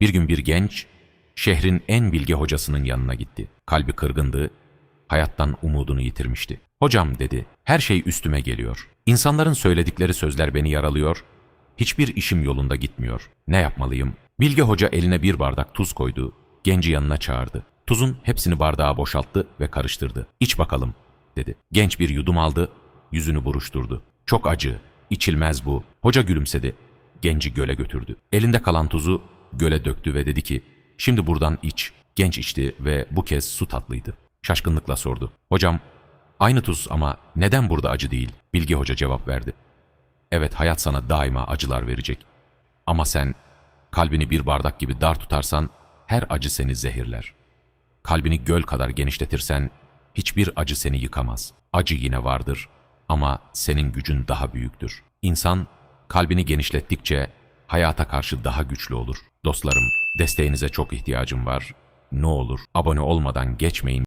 Bir gün bir genç, şehrin en bilge hocasının yanına gitti. Kalbi kırgındı, hayattan umudunu yitirmişti. Hocam dedi, her şey üstüme geliyor. İnsanların söyledikleri sözler beni yaralıyor, hiçbir işim yolunda gitmiyor. Ne yapmalıyım? Bilge hoca eline bir bardak tuz koydu, genci yanına çağırdı. Tuzun hepsini bardağa boşalttı ve karıştırdı. İç bakalım, dedi. Genç bir yudum aldı, yüzünü buruşturdu. Çok acı, içilmez bu. Hoca gülümsedi. Genci göle götürdü. Elinde kalan tuzu göle döktü ve dedi ki, şimdi buradan iç. Genç içti ve bu kez su tatlıydı. Şaşkınlıkla sordu. Hocam, aynı tuz ama neden burada acı değil? Bilge hoca cevap verdi. Evet hayat sana daima acılar verecek. Ama sen kalbini bir bardak gibi dar tutarsan her acı seni zehirler. Kalbini göl kadar genişletirsen hiçbir acı seni yıkamaz. Acı yine vardır ama senin gücün daha büyüktür. İnsan kalbini genişlettikçe hayata karşı daha güçlü olur. Dostlarım, desteğinize çok ihtiyacım var. Ne olur abone olmadan geçmeyin.